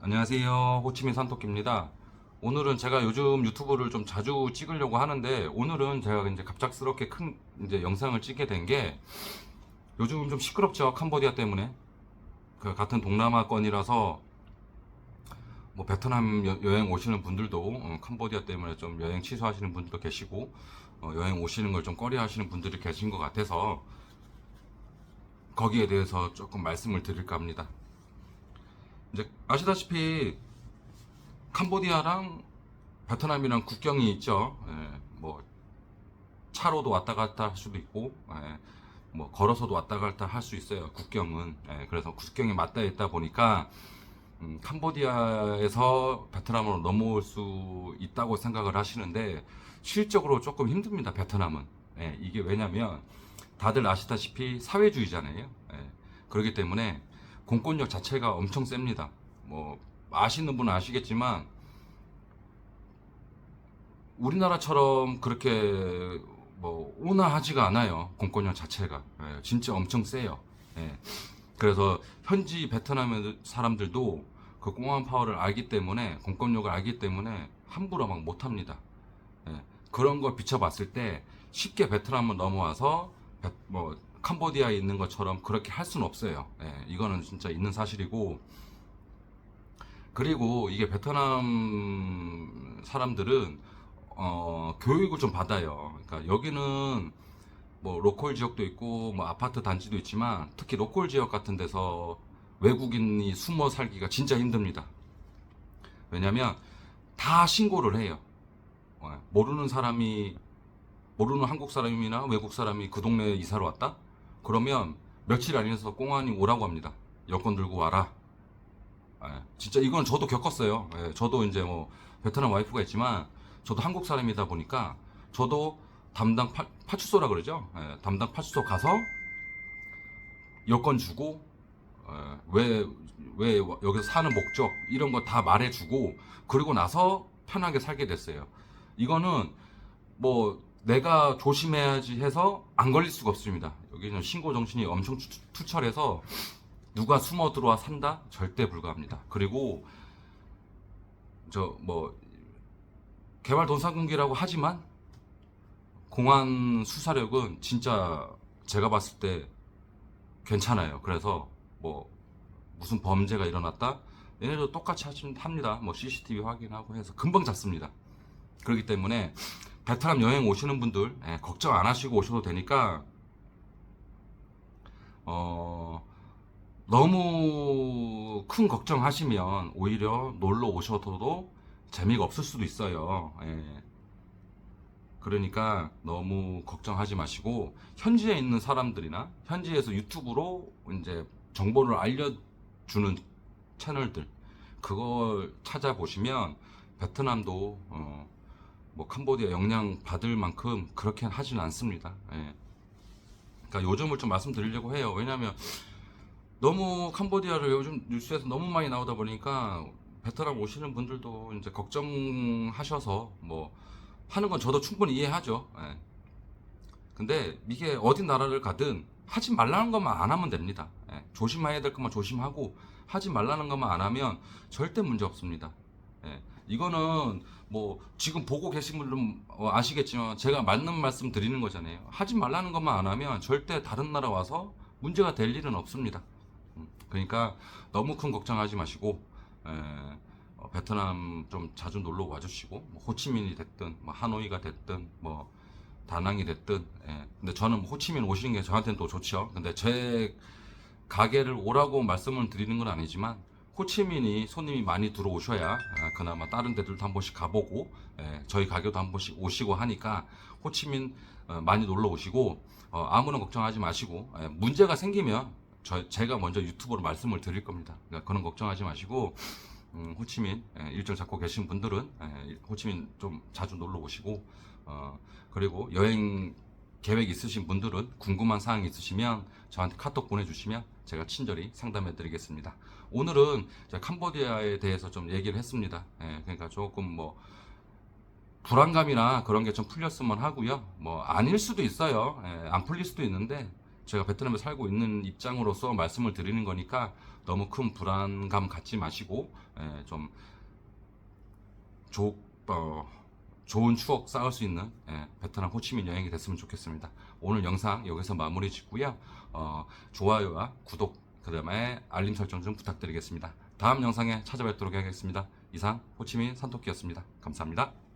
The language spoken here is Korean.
안녕하세요. 호치민 산토끼입니다. 오늘은 제가 요즘 유튜브를 좀 자주 찍으려고 하는데 오늘은 제가 이제 갑작스럽게 큰 이제 영상을 찍게 된 게 요즘 좀 시끄럽죠. 캄보디아 때문에. 그 같은 동남아권이라서 뭐 베트남 여, 행 오시는 분들도 어, 캄보디아 때문에 좀 여행 취소하시는 분들도 계시고 어, 여행 오시는 걸 좀 꺼려하시는 분들이 계신 것 같아서 거기에 대해서 조금 말씀을 드릴까 합니다. 이제 아시다시피 캄보디아랑 베트남이랑 국경이 있죠. 예, 뭐 차로도 왔다 갔다 할 수도 있고, 예, 뭐 걸어서도 왔다 갔다 할 수 있어요. 국경은. 예, 그래서 국경이 맞닿아 있다 보니까 음, 캄보디아에서 베트남으로 넘어올 수 있다고 생각을 하시는데 실적으로 조금 힘듭니다. 베트남은. 예, 이게 왜냐면 다들 아시다시피 사회주의잖아요. 예, 그렇기 때문에 공권력 자체가 엄청 셉니다. 뭐 아시는 분은 아시겠지만 우리나라처럼 그렇게 뭐 온화하지가 않아요. 공권력 자체가 예, 진짜 엄청 세요. 예. 그래서 현지 베트남 사람들도 그 공안 파워를 알기 때문에 공권력을 알기 때문에 함부로 막 못합니다. 예. 그런 걸 비춰봤을 때 쉽게 베트남을 넘어와서 베- 뭐 캄보디아에 있는 것처럼 그렇게 할 수는 없어요. 예, 이거는 진짜 있는 사실이고 그리고 이게 베트남 사람들은 어, 교육을 좀 받아요. 그러니까 여기는 뭐 로컬 지역도 있고 뭐 아파트 단지도 있지만 특히 로컬 지역 같은 데서 외국인이 숨어 살기가 진짜 힘듭니다. 왜냐면 다 신고를 해요. 어, 모르는 사람이 모르는 한국 사람이나 외국 사람이 그 동네에 이사를 왔다? 그러면 며칠 안에서 공안이 오라고 합니다. 여권 들고 와라. 예, 진짜 이건 저도 겪었어요. 예, 저도 이제 뭐 베트남 와이프가 있지만 저도 한국 사람이다 보니까 저도 담당 파, 파출소라 그러죠. 예, 담당 파출소 가서 여권 주고 예, 왜, 왜 여기서 사는 목적 이런 거 다 말해주고 그러고 나서 편하게 살게 됐어요. 이거는 뭐 내가 조심해야지 해서 안 걸릴 수가 없습니다. 여기는 신고 정신이 엄청 투- 투철해서 누가 숨어 들어와 산다 절대 불가합니다. 그리고 저 뭐 개발도상국이라고 하지만 공안 수사력은 진짜 제가 봤을 때 괜찮아요. 그래서 뭐 무슨 범죄가 일어났다 얘네도 똑같이 합니다. 뭐 CCTV 확인하고 해서 금방 잡습니다. 그렇기 때문에 베트남 여행 오시는 분들 예, 걱정 안 하시고 오셔도 되니까 어 너무 큰 걱정하시면 오히려 놀러 오셔도 재미가 없을 수도 있어요. 예. 그러니까 너무 걱정하지 마시고 현지에 있는 사람들이나 현지에서 유튜브로 이제 정보를 알려주는 채널들 그걸 찾아보시면 베트남도 어, 뭐 캄보디아 영향 받을 만큼 그렇게 하지는 않습니다. 예. 그러니까 요즘을 좀 말씀드리려고 해요. 왜냐하면 너무 캄보디아를 요즘 뉴스에서 너무 많이 나오다 보니까 베트남 오시는 분들도 이제 걱정하셔서 뭐 하는 건 저도 충분히 이해하죠. 예. 근데 이게 어디 나라를 가든 하지 말라는 것만 안 하면 됩니다. 예. 조심해야 될 것만 조심하고 하지 말라는 것만 안 하면 절대 문제 없습니다. 예. 이거는 뭐 지금 보고 계신 분들은 어, 아시겠지만 제가 맞는 말씀 드리는 거잖아요. 하지 말라는 것만 안 하면 절대 다른 나라 와서 문제가 될 일은 없습니다. 음, 그러니까 너무 큰 걱정하지 마시고 에, 어, 베트남 좀 자주 놀러 와주시고 뭐 호치민이 됐든 뭐 하노이가 됐든 뭐 다낭이 됐든 예. 근데 저는 뭐 호치민 오시는 게 저한테는 또 좋죠. 근데 제 가게를 오라고 말씀을 드리는 건 아니지만 호치민이 손님이 많이 들어오셔야 아, 그나마 다른 데들도 한 번씩 가보고 예, 저희 가게도 한 번씩 오시고 하니까 호치민 어, 많이 놀러 오시고 어, 아무런 걱정하지 마시고 예, 문제가 생기면 저, 제가 먼저 유튜브로 말씀을 드릴 겁니다. 그러니까 그런 걱정하지 마시고 음, 호치민 예, 일정 잡고 계신 분들은 예, 호치민 좀 자주 놀러 오시고 어, 그리고 여행 계획 있으신 분들은 궁금한 사항 있으시면 저한테 카톡 보내주시면 제가 친절히 상담해 드리겠습니다. 오늘은 캄보디아에 대해서 좀 얘기를 했습니다. 예, 그러니까 조금 뭐 불안감이나 그런 게 좀 풀렸으면 하고요. 뭐 아닐 수도 있어요. 예, 안 풀릴 수도 있는데 제가 베트남에 살고 있는 입장으로서 말씀을 드리는 거니까 너무 큰 불안감 갖지 마시고 예, 좀 조, 어, 좋은 추억 쌓을 수 있는 예, 베트남 호치민 여행이 됐으면 좋겠습니다. 오늘 영상 여기서 마무리 짓고요. 어, 좋아요와 구독 그 다음에 알림 설정 좀 부탁드리겠습니다. 다음 영상에 찾아뵙도록 하겠습니다. 이상 호치민 산토끼였습니다. 감사합니다.